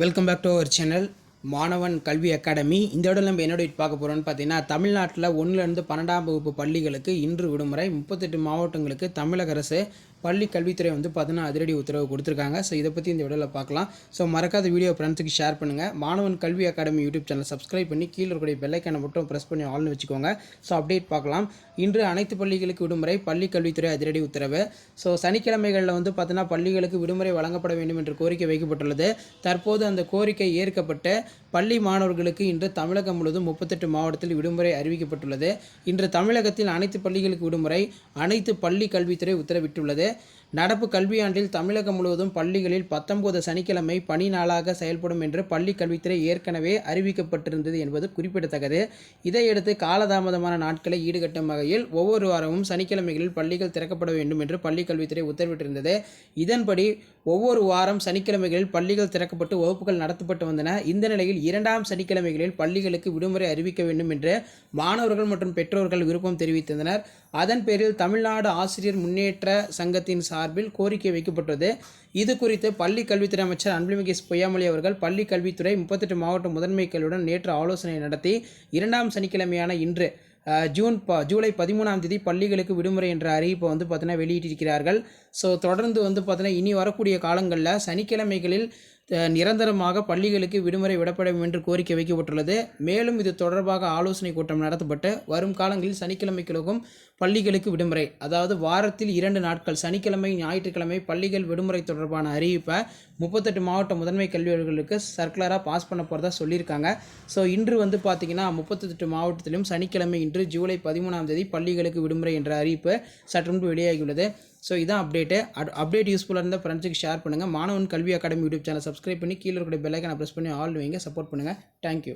Welcome back to our channel மாணவன் கல்வி academy இந்த இடம் நம்ம என்னோட பார்க்க போகிறோம்னு பார்த்தீங்கன்னா தமிழ்நாட்டில் ஒன்றுலேருந்து பன்னெண்டாம் வகுப்பு பள்ளிகளுக்கு இன்று விடுமுறை. முப்பத்தெட்டு மாவட்டங்களுக்கு தமிழக அரசு பள்ளி கல்வித்துறை வந்து பார்த்தீங்கன்னா அதிரடி உத்தரவு கொடுத்துருக்காங்க. ஸோ இதை பற்றி இந்த வீடியோவில் பார்க்கலாம். ஸோ மறக்காத வீடியோ ஃப்ரெண்ட்ஸுக்கு ஷேர் பண்ணுங்கள் மாணவன் கல்வி அகாடமி யூடியூப் சேனல் சப்ஸ்கிரைப் பண்ணி கீழே இருக்கக்கூடிய பெல்லைக்கான மட்டும் ப்ரெஸ் பண்ணி ஆள்னு வச்சுக்கோங்க. ஸோ அப்டேட் பார்க்கலாம். இன்று அனைத்து பள்ளிகளுக்கு விடுமுறை பள்ளி கல்வித்துறை அதிரடி உத்தரவு. ஸோ சனிக்கிழமைகளில் வந்து பார்த்தீங்கன்னா பள்ளிகளுக்கு விடுமுறை வழங்கப்பட வேண்டும் என்ற கோரிக்கை வைக்கப்பட்டுள்ளது. தற்போது அந்த கோரிக்கை ஏற்கப்பட்டு பள்ளி மாணவர்களுக்கு இன்று தமிழகம் முழுவதும் முப்பத்தெட்டு மாவட்டத்தில் விடுமுறை அறிவிக்கப்பட்டுள்ளது. இன்று தமிழகத்தில் அனைத்து பள்ளிகளுக்கு விடுமுறை அனைத்து பள்ளி கல்வித்துறை உத்தரவிட்டுள்ளது. şekilde நடப்பு கல்வியாண்டில் தமிழகம் முழுவதும் பள்ளிகளில் பத்தொன்பது சனிக்கிழமை பணி நாளாக செயல்படும் என்று பள்ளி கல்வித்துறை ஏற்கனவே அறிவிக்கப்பட்டிருந்தது என்பது குறிப்பிடத்தக்கது. இதையடுத்து காலதாமதமான நாட்களை ஈடுகட்டும் வகையில் ஒவ்வொரு வாரமும் சனிக்கிழமைகளில் பள்ளிகள் திறக்கப்பட வேண்டும் என்று பள்ளி கல்வித்துறை உத்தரவிட்டிருந்தது. இதன்படி ஒவ்வொரு வாரம் சனிக்கிழமைகளில் பள்ளிகள் திறக்கப்பட்டு வகுப்புகள் நடத்தப்பட்டு வந்தன. இந்த நிலையில் இரண்டாம் சனிக்கிழமைகளில் பள்ளிகளுக்கு விடுமுறை அறிவிக்க வேண்டும் என்று மாணவர்கள் மற்றும் பெற்றோர்கள் விருப்பம் தெரிவித்தனர். அதன் பேரில் தமிழ்நாடு ஆசிரியர் முன்னேற்ற சங்கத்தின் சார்பில் கோரிக்கை வைக்கப்பட்டது இது குறித்து பள்ளி கல்வித்துறை அமைச்சர் அன்புமிகு பொய்யாமொழி அவர்கள் பள்ளி கல்வித்துறை முப்பத்தெட்டு மாவட்ட முதன்மை கல்வியுடன் நேற்று ஆலோசனை நடத்தி இரண்டாம் சனிக்கிழமையான இன்று ஜூன் ப ஜூலை பதிமூணாம் தேதி பள்ளிகளுக்கு விடுமுறை என்ற அறிவிப்பை வந்து பார்த்தீங்கன்னா வெளியிட்டிருக்கிறார்கள். ஸோ தொடர்ந்து வந்து பார்த்தீங்கன்னா இனி வரக்கூடிய காலங்களில் சனிக்கிழமைகளில் நிரந்தரமாக பள்ளிகளுக்கு விடுமுறை விடப்பட வேண்டும் என்று கோரிக்கை வைக்கப்பட்டுள்ளது. மேலும் இது தொடர்பாக ஆலோசனை கூட்டம் நடத்தப்பட்டு வரும் காலங்களில் சனிக்கிழமைகளுக்கும் பள்ளிகளுக்கு விடுமுறை அதாவது வாரத்தில் இரண்டு நாட்கள் சனிக்கிழமை ஞாயிற்றுக்கிழமை பள்ளிகள் விடுமுறை தொடர்பான அறிவிப்பை முப்பத்தெட்டு மாவட்ட முதன்மை கல்வியாளர்களுக்கு சர்க்குலராக பாஸ் பண்ண போகிறதா சொல்லியிருக்காங்க. ஸோ இன்று வந்து பார்த்திங்கன்னா முப்பத்தெட்டு மாவட்டத்திலும் சனிக்கிழமை இன்று ஜூலை பதிமூணாம் தேதி பள்ளிகளுக்கு விடுமுறை என்ற அறிவிப்பு சற்று முன்பு வெளியாகியுள்ளது. ஸோ இதான் அப்டேட்டு அப்டேட் யூஸ்ஃபுல்லாக இருந்தால் ஃப்ரெண்ட்ஸுக்கு ஷேர் பண்ணுங்கள் மாணவன் கல்வி அகாடமி யூடியூப் சேனல் சப்ஸ்கிரைப் பண்ணி கீழே இருக்கிற பெல்லைக்கான ப்ரெஸ் பண்ணி ஆல் வைங்க. சப்போர்ட் பண்ணுங்கள் தேங்க்யூ